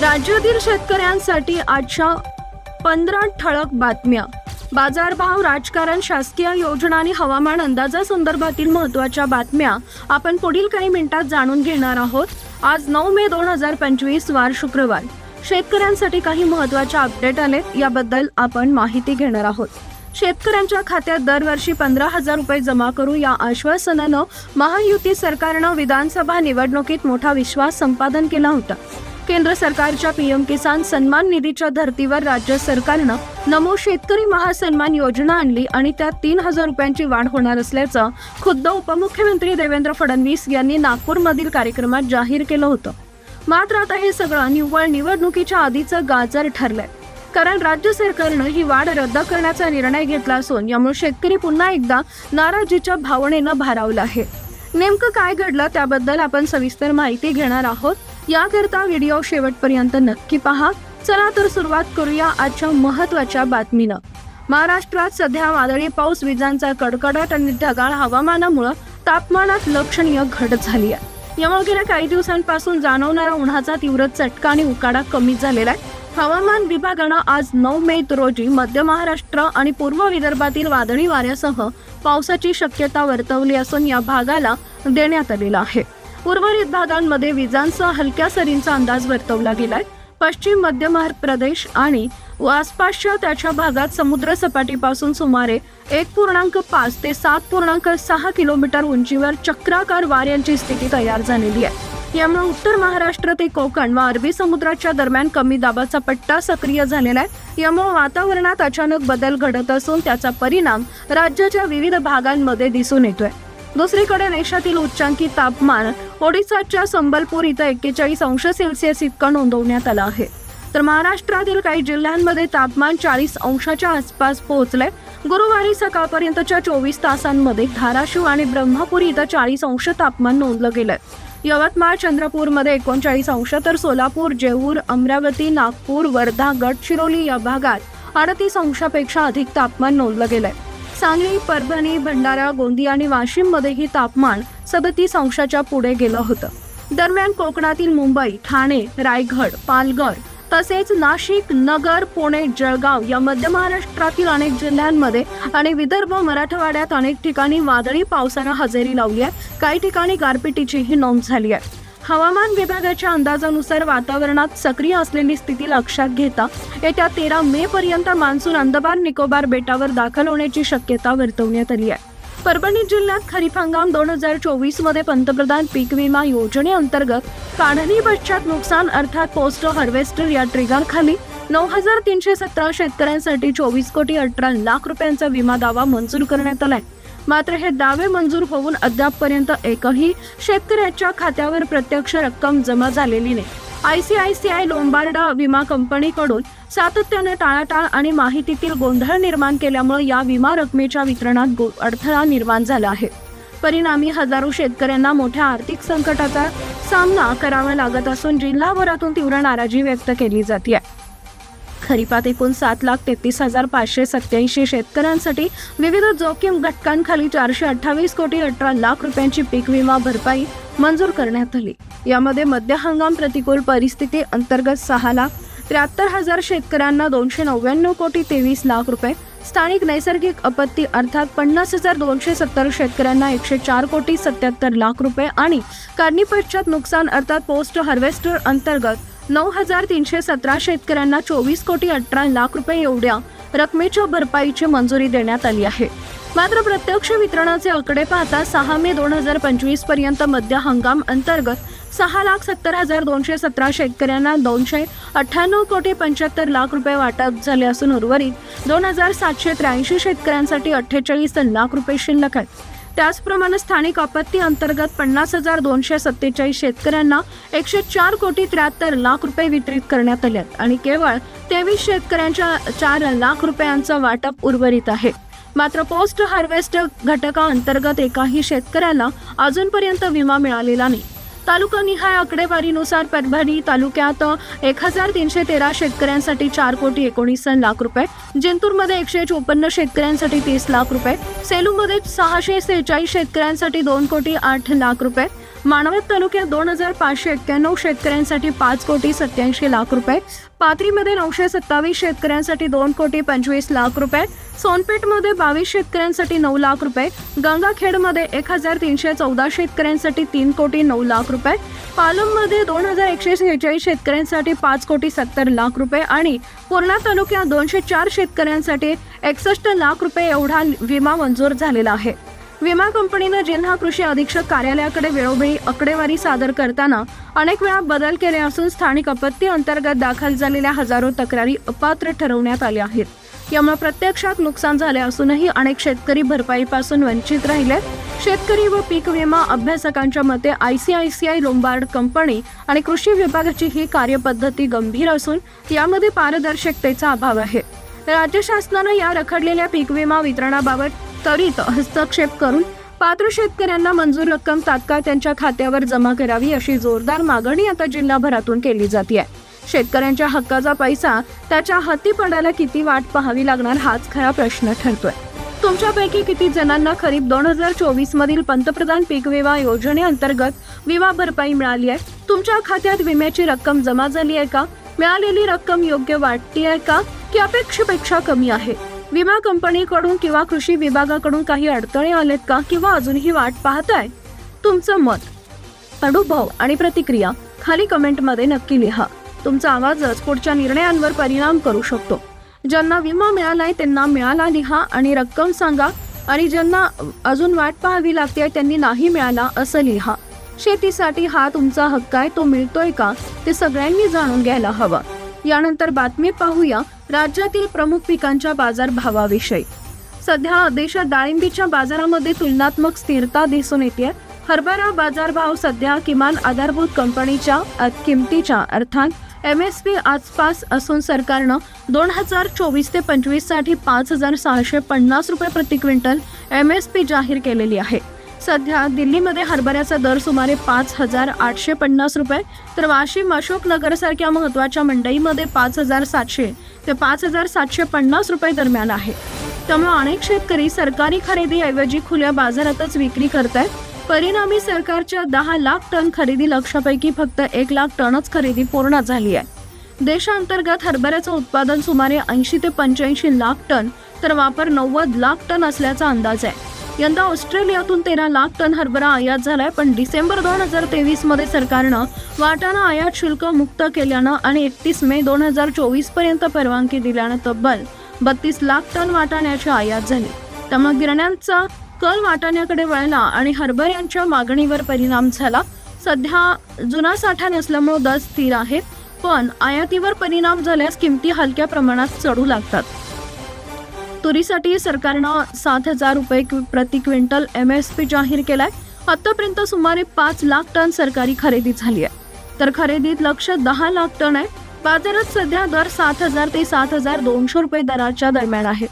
राज्यातील शेतकऱ्यांसाठी आजच्या पंधरा ठळक बातम्या. बाजारभाव राजकारण शासकीय योजना आणि हवामान अंदाजासंदर्भातील महत्त्वाच्या बातम्या आपण पुढील काही मिनिटात जाणून घेणार आहोत. आज नऊ मे दोन हजार पंचवीस वार शुक्रवार. शेतकऱ्यांसाठी काही महत्त्वाच्या अपडेट आलेत याबद्दल आपण माहिती घेणार आहोत. शेतकऱ्यांच्या खात्यात दरवर्षी पंधरा हजार रुपये जमा करू या आश्वासनानं महायुती सरकारनं विधानसभा निवडणुकीत मोठा विश्वास संपादन केला होता. केंद्र सरकारच्या पीएम किसान सन्मान निधीच्या धर्तीवर राज्य सरकारनं नमो शेतकरी महासन्मान योजना आणली आणि त्यात तीन हजार रुपयांची वाढ होणार असल्याचं खुद्द उपमुख्यमंत्री देवेंद्र फडणवीस यांनी नागपूरमधील कार्यक्रमात जाहीर केलं होतं. मात्र आता हे सगळं निव्वळ निवडणुकीच्या आधीचं गाजर ठरलंय. कारण राज्य सरकारनं ही वाढ रद्द करण्याचा निर्णय घेतला असून यामुळे शेतकरी पुन्हा एकदा नाराजीच्या भावनेनं भारावला आहे. नेमकं काय घडलं त्याबद्दल आपण सविस्तर माहिती घेणार आहोत. याकरता व्हिडिओ शेवटपर्यंत नक्की पहा. चला तर सुरुवात करूया आजच्या महत्त्वाच्या बातमीनं. महाराष्ट्रात सध्या वादळी पाऊस विजांचा कडकडाट आणि ढगाळ हवामानामुळं तापमानात लक्षणीय घट झाली आहे. यामुळे गेल्या काही दिवसांपासून जाणवणारा उन्हाचा तीव्र चटका आणि उकाडा कमी झालेला आहे. हवामान विभागानं आज नऊ मे रोजी मध्य महाराष्ट्र आणि पूर्व विदर्भातील वादळी वाऱ्यासह पावसाची शक्यता वर्तवली असून या भागाला देण्यात आलेला आहे. उर्वरित भागांमध्ये विजांसह हलक्या सरींचा अंदाज वर्तवला गेलाय. पश्चिम मध्य मध्य प्रदेश आणि आसपासच्या त्याच्या भागात समुद्र सपाटीपासून सुमारे एक पूर्णांक पाच ते सात पूर्णांक सहा किलोमीटर उंचीवर चक्राकार वाऱ्यांची स्थिती तयार झालेली आहे. यामुळे उत्तर महाराष्ट्र ते कोकण व अरबी समुद्राच्या दरम्यान कमी दाबाचा पट्टा सक्रिय झालेला आहे. यामुळे वातावरणात अचानक बदल घडत असून त्याचा परिणाम राज्याच्या विविध भागांमध्ये दिसून येतोय. दुसरीकडे देशातील उच्चांकी तापमान ओडिसाच्या संबलपूर इथं एक्केचाळीस अंश सेल्सिअस इतकं नोंदवण्यात आलं आहे. तर महाराष्ट्रातील काही जिल्ह्यांमध्ये तापमान चाळीस अंशाच्या आसपास पोहोचलंय. गुरुवारी सकाळपर्यंतच्या चोवीस तासांमध्ये धाराशिव आणि ब्रह्मपुरी इथं चाळीस अंश तापमान नोंदलं गेलंय. यवतमाळ चंद्रपूरमध्ये एकोणचाळीस अंश तर सोलापूर जेऊर अमरावती नागपूर वर्धा गडचिरोली या भागात अडतीस अंशापेक्षा अधिक तापमान नोंदलं गेलंय. सांगली परभणी भंडारा गोंदिया आणि वाशिममध्येही तापमान सदतीस अंशाच्या पुढे गेलं होतं. दरम्यान कोकणातील मुंबई ठाणे रायगड पालघर तसेच नाशिक नगर पुणे जळगाव या मध्य महाराष्ट्रातील अनेक जिल्ह्यांमध्ये आणि विदर्भ मराठवाड्यात अनेक ठिकाणी वादळी पावसानं हजेरी लावली आहे. काही ठिकाणी गारपिटीचीही नोंद झाली आहे. हवामान विभागाच्या अंदाजानुसार वातावरणात सक्रिय असलेली स्थिती लक्षात घेता येत्या तेरा मे पर्यंत मान्सून अंदमान निकोबार बेटावर दाखल होण्याची शक्यता वर्तवण्यात आली आहे. परभणी जिल्ह्यात खरीप हंगाम दोन हजार चोवीसमध्ये पंतप्रधान पीक विमा योजनेअंतर्गत काढणी पश्चात नुकसान अर्थात पोस्ट हार्वेस्टर या ट्रिगरखाली नऊ हजार तीनशे सतरा शेतकऱ्यांसाठी चोवीस कोटी अठरा लाख रुपयांचा विमा दावा मंजूर करण्यात आलाय. मात्र हे दावे मंजूर होऊन अद्यापपर्यंत एकही शेतकऱ्याच्या खात्यावर प्रत्यक्ष रक्कम जमा झालेली नाही. I C I C I Lombard विमा कंपनीकडून सातत्याने टाळाटाळ आणि माहितीतील गोंधळ निर्माण केल्यामुळे या विमा रकमेच्या वितरणात गो- अडथळा निर्माण झाला आहे. परिणामी हजारो शेतकऱ्यांना मोठ्या आर्थिक संकटाचा सामना करावा लागत असून जिल्हाभरातून तीव्र नाराजी व्यक्त केली जाते खरीपात एकूण सात लाख तेहतीस हजार पाचशे सत्याऐंशी शेतकऱ्यांसाठी विविध जोखीम घटकांखाली चारशे अठ्ठावीस कोटी अठरा लाख रुपयांची पीक विमा भरपाई मंजूर करण्यात आली. यामध्ये मध्य हंगाम प्रतिकूल परिस्थिती अंतर्गत सहा लाख त्र्याहत्तर हजार शेतकऱ्यांना दोनशे नव्याण्णव कोटी तेवीस लाख रुपये स्थानिक नैसर्गिक आपत्ती अर्थात पन्नास हजार दोनशे सत्तर शेतकऱ्यांना एकशे चार कोटी सत्याहत्तर लाख रुपये आणि कारणीपश्चात नुकसान अर्थात पोस्ट हार्वेस्टर अंतर्गत नऊ हजार तीनशे सतरा शेतकऱ्यांना चोवीस कोटी अठरा लाख रुपये एवढ्या रकमेच्या भरपाईची मंजुरी देण्यात आली आहे. मात्र प्रत्यक्ष वितरणाचे आकडे पाहता सहा मे दोन हजार पंचवीसपर्यंत मध्य हंगाम अंतर्गत सहा लाख सत्तर हजार दोनशे सतरा शेतकऱ्यांना दोनशे अठ्ठ्याण्णव कोटी पंच्याहत्तर लाख रुपये वाटप झाले असून उर्वरित दोन हजार सातशे त्र्याऐंशी शेतकऱ्यांसाठी अठ्ठेचाळीस लाख रुपये शिल्लक आहेत. त्याचप्रमाणे स्थानिक आपत्ती अंतर्गत पन्नास हजार दोनशे सत्तेचाळीस शेतकऱ्यांना एकशे चार कोटी त्र्याहत्तर लाख रुपये वितरित करण्यात आले आहेत. आणि केवळ तेवीस शेतकऱ्यांच्या चार लाख रुपयांचं वाटप उर्वरित आहे. मात्र पोस्ट हार्वेस्ट घटकाअंतर्गत एकाही शेतकऱ्याला अजूनपर्यंत विमा मिळालेला नाही. तालुकानिहाय आकडेवारीनुसार परभणी तालुक्यात एक हजार तीनशे तेरा शेतकऱ्यांसाठी चार कोटी एकोणीस लाख रुपये जिंतूरमध्ये एकशे चोपन्न शेतकऱ्यांसाठी तीस लाख रुपये सेलूमध्ये सहाशे सेहेचाळीस शेतकऱ्यांसाठी दोन कोटी आठ लाख रुपये मानवत तालुक्यात दोन हजार पाचशे एक्क्याण्णव शेतकऱ्यांसाठी पाच कोटी सत्याऐंशी लाख रुपये. पाथरीमध्ये नऊशे सत्तावीस शेतकऱ्यांसाठी दोन कोटी पंचवीस लाख रुपये. सोनपेठमध्ये बावीस शेतकऱ्यांसाठी नऊ लाख रुपये. गंगाखेडमध्ये एक हजार तीनशे चौदा शेतकऱ्यांसाठी तीन कोटी नऊ लाख रुपये. पालममध्ये दोन हजार एकशे सेहेचाळीस शेतकऱ्यांसाठी पाच कोटी सत्तर लाख रुपये आणि पूर्णा तालुक्यात दोनशे चार शेतकऱ्यांसाठी एकसष्ट लाख रुपये एवढा विमा मंजूर झालेला आहे. विमा कंपनीनं जिल्हा कृषी अधीक्षक कार्यालयाकडे वेळोवेळी आकडेवारी सादर करताना अनेक वेळा बदल केले असून स्थानिक आपत्ती अंतर्गत दाखल झालेल्या हजारो तक्रारी अपात्र ठरवण्यात आल्या आहेत. यामुळे प्रत्यक्षात नुकसान झाले असूनही अनेक शेतकरी भरपाईपासून वंचित राहिले. शेतकरी व पीक विमा अभ्यासकांच्या मते I C I C I Lombard company आणि कृषी विभागाची ही कार्यपद्धती गंभीर असून यामध्ये पारदर्शकतेचा अभाव आहे. राज्य शासनानं या रखडलेल्या पीक विमा वितरणाबाबत त्वरित हस्तक्षेप करून पात्र शेतकऱ्यांना मंजूर रक्कम तात्काळ त्यांच्या खात्यावर जमा करावी अशी जोरदार मागणी आता जिल्हाभरातून केली जाते. शेतकऱ्यांच्या हक्काचा पैसा त्याच्या हाती पडायला किती वाट पाहावी लागणार हाच खरा प्रश्न ठरतोय. तुमच्यापैकी किती जणांना खरीप दोन हजार चोवीस मधील पंतप्रधान पीक विमा योजनेअंतर्गत विमा भरपाई मिळाली आहे? तुमच्या खात्यात विम्याची रक्कम जमा झाली आहे का? मिळालेली रक्कम योग्य वाटते आहे का? की अपेक्षेपेक्षा कमी आहे? विमा कंपनीकडून किंवा कृषी विभागाकडून काही अडथळे आलेत का किंवा अजूनही वाट पाहताय? तुमचं मत अनुभव आणि प्रतिक्रिया खाली कमेंटमध्ये नक्की लिहा. तुमचा आवाजच पुढच्या निर्णयांवर परिणाम करू शकतो. ज्यांना विमा मिळालाय त्यांना मिळाला लिहा आणि रक्कम सांगा आणि ज्यांना अजून वाट पाहावी लागते त्यांनी नाही मिळाला असं लिहा. शेतीसाठी हा तुमचा हक्क आहे तो मिळतोय का? ते सगळ्यांनी जाणून घ्यायला हवं. यानंतर बातमी पाहूया राज्यातील प्रमुख पिकांच्या बाजारभावाविषयी. सध्या देशात डाळिंबीच्या बाजारामध्ये तुलनात्मक स्थिरता दिसून येते हरभरा बाजारभाव सध्या किमान आधारभूत कंपनीच्या किमतीच्या अर्थात एम एस पी आसपास असून सरकारनं दोन हजार चोवीस ते पंचवीससाठी पाच हजार सहाशे पन्नास रुपये प्रति क्विंटल एम एस पी जाहीर केलेली आहे. सध्या दिल्लीमध्ये हरभऱ्याचा दर सुमारे पाच हजार आठशे पन्नास रुपये तर वाशिम अशोकनगरसारख्या महत्त्वाच्या मंडईमध्ये पाच हजार सातशे ते पाच हजार सातशे पन्नास रुपये दरम्यान आहे. त्यामुळे अनेक शेतकरी सरकारी खरेदीऐवजी खुल्या बाजारातच विक्री करत आहेत परिणामी सरकारच्या दहा लाख टन खरेदी लक्षापैकी फक्त एक लाख टनच खरेदी पूर्ण झाली आहे. देशांतर्गत हरभऱ्याचं उत्पादन सुमारे ऐंशी ते पंच्याऐंशी लाख टन तर वापर नव्वद लाख टन असल्याचा अंदाज आहे. यंदा ऑस्ट्रेलियातून तेरा लाख टन हरभरा आयात झालाय पण डिसेंबर दोन हजार तेवीसमध्ये सरकारनं वाटाणा आयात शुल्क मुक्त केल्यानं आणि एकतीस मे दोन हजार चोवीसपर्यंत परवानगी दिल्यानं तब्बल बत्तीस लाख टन वाटाण्याची आयात झाली. त्यामुळे गिरण्यांचा कल वाटाण्याकडे वळला आणि हरभऱ्यांच्या मागणीवर परिणाम झाला. सध्या जुना साठा नसल्यामुळे दर स्थिर आहेत पण आयातीवर परिणाम झाल्यास किमती हलक्या प्रमाणात चढू लागतात. तुरीसाठी सरकारनं सात हजार रुपये क्वि- प्रति क्विंटल एम एस पी जाहीर केलाय. आतापर्यंत सुमारे पाच लाख टन सरकारी खरेदी झाली आहे. तर खरेदीत लक्ष दहा लाख टन आहे. बाजारात सध्या दर सात हजार ते सात हजार दोनशे रुपये दराच्या दरम्यान आहे.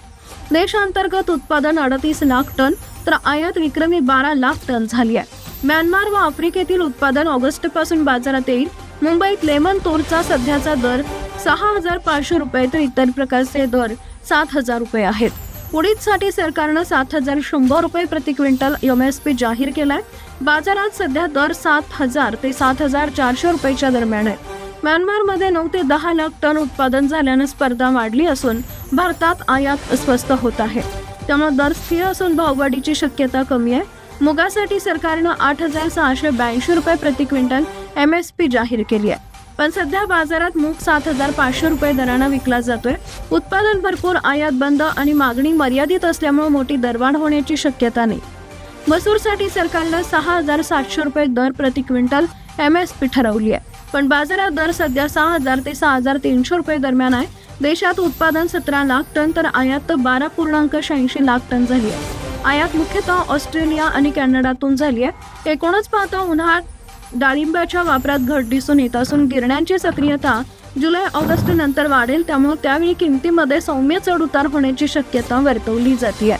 देशांतर्गत उत्पादन अडतीस लाख टन तर आयात विक्रमी बारा लाख टन झाली आहे. म्यानमार व आफ्रिकेतील उत्पादन ऑगस्टपासून बाजारात येईल. मुंबईत लेमन तोरचा सध्याचा दर सहा हजार पाचशे रुपये तर इतर प्रकारचे दर सात हजार रुपये आहेत. उडीदसाठी सरकारनं सात हजार शंभर रुपये प्रति क्विंटल एम एस पी जाहीर केलाय. बाजारात सध्या दर सात हजार ते सात हजार चारशे रुपयेच्या दरम्यान आहे. म्यानमारमध्ये नऊ ते दहा लाख टन उत्पादन झाल्यानं स्पर्धा वाढली असून भारतात आयात स्वस्त होत आहे. त्यामुळे दर स्थिर असून भाववाढीची शक्यता कमी आहे. मुगासाठी सरकारनं आठ हजार सहाशे ब्याऐंशी रुपये प्रति क्विंटल एम एस पी जाहीर केली आहे. पण सध्या बाजारात मूग सात हजार पाचशे रुपये दरानं विकला जातोय. उत्पादन भरपूर आयात बंद आणि मागणी मर्यादित असल्यामुळे मोठी दरवाढ होण्याची शक्यता नाही. मसूरसाठी सरकारनं सहा हजार सातशे रुपये दर प्रति क्विंटल एम एस पी ठरवली आहे. पण बाजारात दर सध्या सहा हजार ते सहा हजार तीनशे रुपये दरम्यान आहे. देशात उत्पादन सतरा लाख टन तर आयात बारा पूर्णांक शहाऐंशी लाख टन झाली आहे. आयात मुख्यतः ऑस्ट्रेलिया आणि कॅनडातून झाली आहे. एकूणच पाहता उन्हाळ्यात डाळिंबाच्या वापरात घट दिसून येत असून गिरण्यांची सक्रियता जुलै ऑगस्ट नंतर वाढेल त्यामुळे त्यावेळी किमतीमध्ये सौम्य चढ उतार होण्याची शक्यता वर्तवली जाते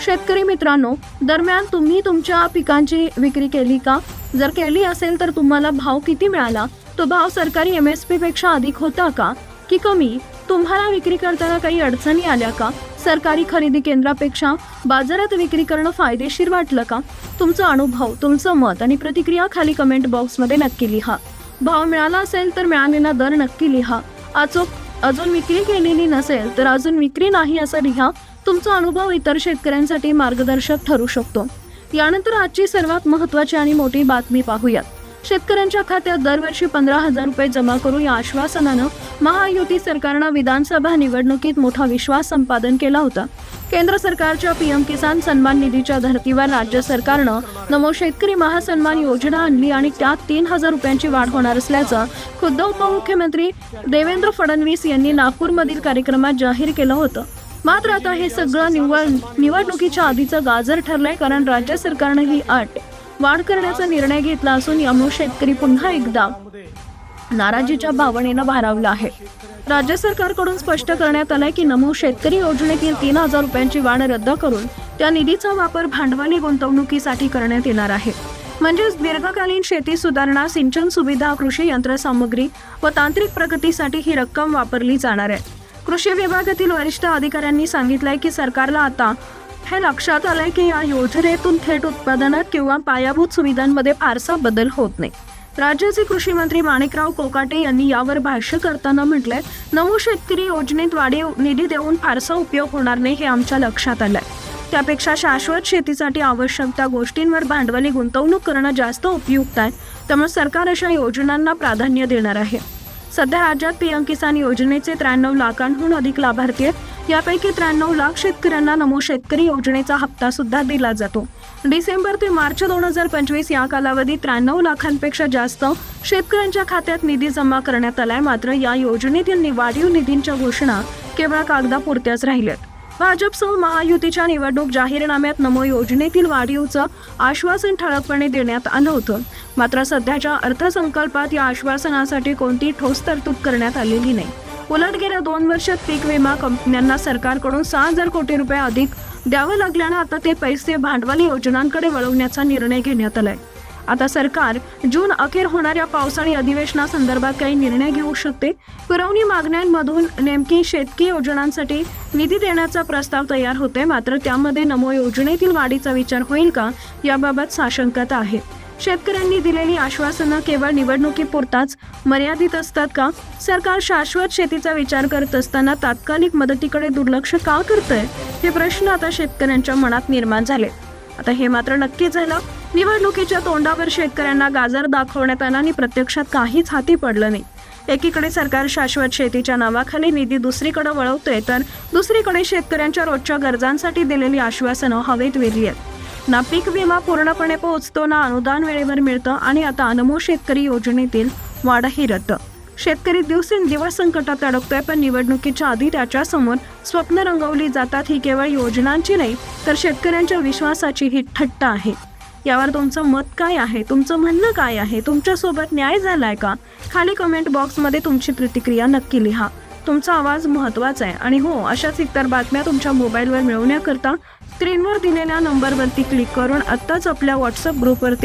शेतकरी मित्रांनो दरम्यान तुम्ही तुमच्या पिकांची विक्री केली का? जर केली असेल तर तुम्हाला भाव किती मिळाला? तो भाव सरकारी एम एस पी पेक्षा अधिक होता का? की कमी? तुम्हाला विक्री करताना काही अडचणी आल्या का? सरकारी खरेदी केंद्रापेक्षा बाजारात विक्री करणं फायदेशीर वाटलं का? तुमचा अनुभव तुमचं मत आणि प्रतिक्रिया खाली कमेंट बॉक्समध्ये नक्की लिहा. भाव मिळाला असेल तर मिळालेला दर नक्की लिहा. अचूक अजून विक्री केलेली नसेल तर अजून विक्री नाही असं लिहा. तुमचा अनुभव इतर शेतकऱ्यांसाठी मार्गदर्शक ठरू शकतो. यानंतर आजची सर्वात महत्त्वाची आणि मोठी बातमी पाहूयात. शेतकऱ्यांच्या खात्यात दरवर्षी पंधरा हजार रुपये जमा करू या आश्वासनानं महायुती सरकारनं विधानसभा निवडणुकीत मोठा विश्वास संपादन केला होता. केंद्र सरकारच्या पीएम किसान सन्मान निधीच्या धर्तीवर राज्य सरकारनं नमो शेतकरी महासन्मान योजना आणली आणि त्यात तीन हजार रुपयांची वाढ होणार असल्याचं खुद्द उपमुख्यमंत्री देवेंद्र फडणवीस यांनी नागपूरमधील कार्यक्रमात जाहीर केलं होतं. मात्र आता हे सगळं निवड निवडणुकीच्या आधीचं गाजर ठरलंय कारण राज्य सरकारनं ही अट वाढ करण्याचा निर्णय घेतला असून यामुळे शेतकरी पुन्हा एकदा नाराजीच्या भावनेनं भारावला आहे. राज्य सरकारकडून स्पष्ट करण्यात आलंय की नमो शेतकरी योजनेतील तीन हजार रुपयांची वाढ रद्द करून त्या निधीचा वापर भांडवली गुंतवणुकीसाठी करण्यात येणार आहे. म्हणजेच दीर्घकालीन शेती सुधारणा सिंचन सुविधा कृषी यंत्रसामुग्री व तांत्रिक प्रगतीसाठी ही रक्कम वापरली जाणार आहे. कृषी विभागातील वरिष्ठ अधिकाऱ्यांनी सांगितलंय की सरकारला आता हे लक्षात आलंय की या योजनेतून थेट उत्पादनात किंवा पायाभूत सुविधांमध्ये फारसा बदल होत नाही. राज्याचे कृषी मंत्री माणिकराव कोकाटे यांनी यावर भाष्य करताना म्हटलंय नवो शेतकरी योजनेत वाढीव निधी देऊन फारसा उपयोग होणार नाही हे आमच्या लक्षात आलंय. त्यापेक्षा शाश्वत शेतीसाठी आवश्यक त्या गोष्टींवर भांडवली गुंतवणूक करणं जास्त उपयुक्त आहे. त्यामुळे सरकार अशा योजनांना प्राधान्य देणार आहे. सध्या राज्यात पीएम किसान योजनेचे त्र्याण्णव लाखांहून अधिक लाभार्थी आहेत. यापैकी त्र्याण्णव लाख शेतकऱ्यांना नमो शेतकरी योजनेचा हप्ता सुद्धा दिला जातो. डिसेंबर ते मार्च दोन हजार पंचवीस या कालावधीत त्र्याण्णव लाखांपेक्षा जास्त शेतकऱ्यांच्या खात्यात निधी जमा करण्यात आलाय. मात्र या योजनेतील निवाडीव निधींच्या घोषणा केवळ कागदापुरत्याच राहिल्यात. भाजपसह महायुतीच्या निवडणूक जाहीरनाम्यात नमो योजनेतील वाढीवचं आश्वासन ठळकपणे देण्यात आलं होतं. मात्र सध्याच्या अर्थसंकल्पात या आश्वासनासाठी कोणती ठोस तरतूद करण्यात आलेली नाही. उलट गेल्या दोन वर्षात पीक विमा कंपन्यांना सरकारकडून सहा हजार कोटी रुपये अधिक द्यावं लागल्यानं आता ते पैसे भांडवली योजनांकडे वळवण्याचा निर्णय घेण्यात आलाय. आता सरकार जून अखेर होणाऱ्या पावसाळी अधिवेशनासंदर्भात काही निर्णय घेऊ शकते. पुरवणी मागण्यांमधून नेमकी शेतकी योजनांसाठी निधी देण्याचा प्रस्ताव तयार होते मात्र त्यामध्ये नमो योजनेतील वाढीचा विचार होईल का? याबाबत साशंकता आहे. शेतकऱ्यांनी दिलेली आश्वासनं केवळ निवडणुकीपुरताच मर्यादित असतात का? सरकार शाश्वत शेतीचा विचार करत असताना तात्कालिक मदतीकडे दुर्लक्ष का करतंय? हे प्रश्न आता शेतकऱ्यांच्या मनात निर्माण झाले. आता हे मात्र नक्की झालं. निवडणुकीच्या तोंडावर शेतकऱ्यांना गाजर दाखवण्यात आला आणि प्रत्यक्षात काहीच हाती पडलं नाही. एकीकडे सरकार शाश्वत शेतीच्या नावाखाली निधी दुसरीकडे वळवतोय तर दुसरीकडे शेतकऱ्यांच्या रोजच्या गरजांसाठी दिलेली आश्वासनं हवेत वेगळी आहेत. ना पीक विमा पूर्णपणे पोहोचतो ना अनुदान वेळेवर मिळतं आणि आता अनमो शेतकरी योजनेतील वाढही रद्द. शेतकरी दिवसेंदिवस संकटात अडकतोय पण निवडणुकीच्या आधी त्याच्यासमोर स्वप्न रंगवली जातात ही केवळ योजनांची नाही तर शेतकऱ्यांच्या विश्वासाची ही ठट्ट आहे. यावर तुमचं मत काय आहे? तुमचं म्हणणं काय आहे? तुमच्यासोबत न्याय झालाय का? खाली कमेंट बॉक्समध्ये तुमची प्रतिक्रिया नक्की लिहा. तुमचा आवाज महत्त्वाचा आहे. आणि हो अशाच इतर बातम्या तुमच्या मोबाईलवर मिळवण्याकरता स्क्रीनवर दिलेल्या नंबरवरती क्लिक करून आत्ताच आपल्या व्हॉट्सअप ग्रुपवरती